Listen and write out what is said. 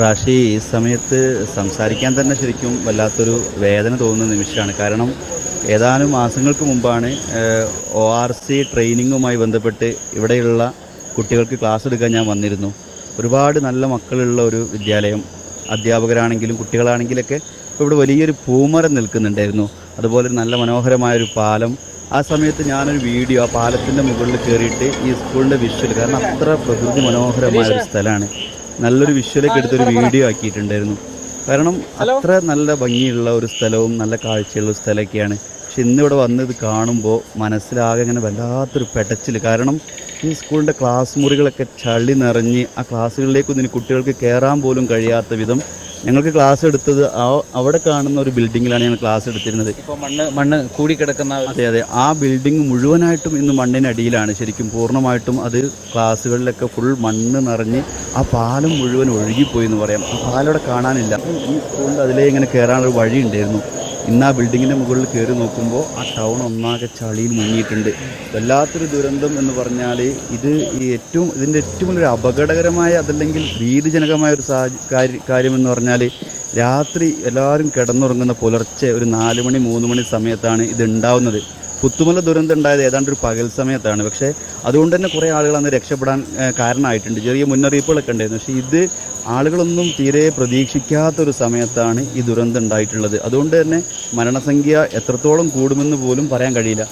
റാഷി ഈ സമയത്ത് സംസാരിക്കാൻ തന്നെ ശരിക്കും വല്ലാത്തൊരു വേദന തോന്നുന്ന നിമിഷമാണ്. കാരണം ഏതാനും മാസങ്ങൾക്ക് മുമ്പാണ് ഒ ആർ സി ട്രെയിനിങ്ങുമായി ബന്ധപ്പെട്ട് ഇവിടെയുള്ള കുട്ടികൾക്ക് ക്ലാസ് എടുക്കാൻ ഞാൻ വന്നിരുന്നു. ഒരുപാട് നല്ല മക്കളുള്ള ഒരു വിദ്യാലയം. അധ്യാപകരാണെങ്കിലും കുട്ടികളാണെങ്കിലൊക്കെ ഇവിടെ വലിയൊരു പൂമരം നിൽക്കുന്നുണ്ടായിരുന്നു. അതുപോലെ ഒരു നല്ല മനോഹരമായൊരു പാലം. ആ സമയത്ത് ഞാനൊരു വീഡിയോ ആ പാലത്തിന്റെ മുകളിൽ കയറിയിട്ട് ഈ സ്കൂളിന്റെ വിഷ്വൽ കാരണം അത്ര പ്രകൃതി മനോഹരമായ ഒരു സ്ഥലമാണ്. നല്ലൊരു വിഷ്വലൊക്കെ എടുത്തൊരു വീഡിയോ ആക്കിയിട്ടുണ്ടായിരുന്നു. കാരണം അത്ര നല്ല ഭംഗിയുള്ള ഒരു സ്ഥലവും നല്ല കാഴ്ചയുള്ള സ്ഥലമൊക്കെയാണ്. പക്ഷെ ഇന്നിവിടെ വന്ന് ഇത് കാണുമ്പോൾ മനസ്സിലാകെ ഇങ്ങനെ വല്ലാത്തൊരു പെടച്ചിൽ കാരണം ഈ സ്കൂളിന്റെ ക്ലാസ് മുറികളൊക്കെ ചളി നിറഞ്ഞ് ആ ക്ലാസ്സുകളിലേക്കൊന്നും കുട്ടികൾക്ക് കയറാൻ പോലും കഴിയാത്ത വിധം ഞങ്ങൾക്ക് ക്ലാസ് എടുത്തത് ആ അവിടെ കാണുന്ന ഒരു ബിൽഡിങ്ങിലാണ് ഞങ്ങൾ ക്ലാസ് എടുത്തിരുന്നത്. ഇപ്പോൾ മണ്ണ് മണ്ണ് കൂടി കിടക്കുന്ന അതെ അതെ. ആ ബിൽഡിംഗ് മുഴുവനായിട്ടും ഇന്ന് മണ്ണിനടിയിലാണ് ശരിക്കും പൂർണമായിട്ടും അത് ക്ലാസ്സുകളിലൊക്കെ ഫുൾ മണ്ണ് നിറഞ്ഞ് ആ പാലം മുഴുവൻ ഒഴുകിപ്പോയി എന്ന് പറയാം. ആ പാലം അവിടെ കാണാനില്ല. ഈ സ്കൂളിൽ അതിലേ ഇങ്ങനെ കയറാനൊരു വഴി ഉണ്ടായിരുന്നു ഇന്ന് ആ ബിൽഡിങ്ങിന്റെ മുകളിൽ കയറി നോക്കുമ്പോൾ ആ ടൗൺ ഒന്നാകെ ചളിയിൽ മുങ്ങിയിട്ടുണ്ട്. വല്ലാത്തൊരു ദുരന്തം എന്ന് പറഞ്ഞാൽ ഇത് ഈ ഏറ്റവും ഇതിന്റെ ഏറ്റവും വലിയൊരു അപകടകരമായ അതല്ലെങ്കിൽ ഭീതിജനകമായ ഒരു കാര്യം കാര്യമെന്ന് പറഞ്ഞാൽ രാത്രി എല്ലാവരും കിടന്നുറങ്ങുന്ന പുലർച്ചെ ഒരു നാല് മണി മൂന്ന് മണി സമയത്താണ് ഇത് ഉണ്ടാവുന്നത്. പുത്തുമല ദുരന്തം ഉണ്ടായത് ഏതാണ്ട് ഒരു പകൽ സമയത്താണ്. പക്ഷേ അതുകൊണ്ട് തന്നെ കുറേ ആളുകൾ അന്ന് രക്ഷപ്പെടാൻ കാരണമായിട്ടുണ്ട്. ചെറിയ മുന്നറിയിപ്പുകളൊക്കെ ഉണ്ടായിരുന്നു. പക്ഷേ ഇത് ആളുകളൊന്നും തീരെ പ്രതീക്ഷിക്കാത്തൊരു സമയത്താണ് ഈ ദുരന്തം ഉണ്ടായിട്ടുള്ളത്. അതുകൊണ്ട് തന്നെ മരണസംഖ്യ എത്രത്തോളം കൂടുമെന്ന് പോലും പറയാൻ കഴിയില്ല.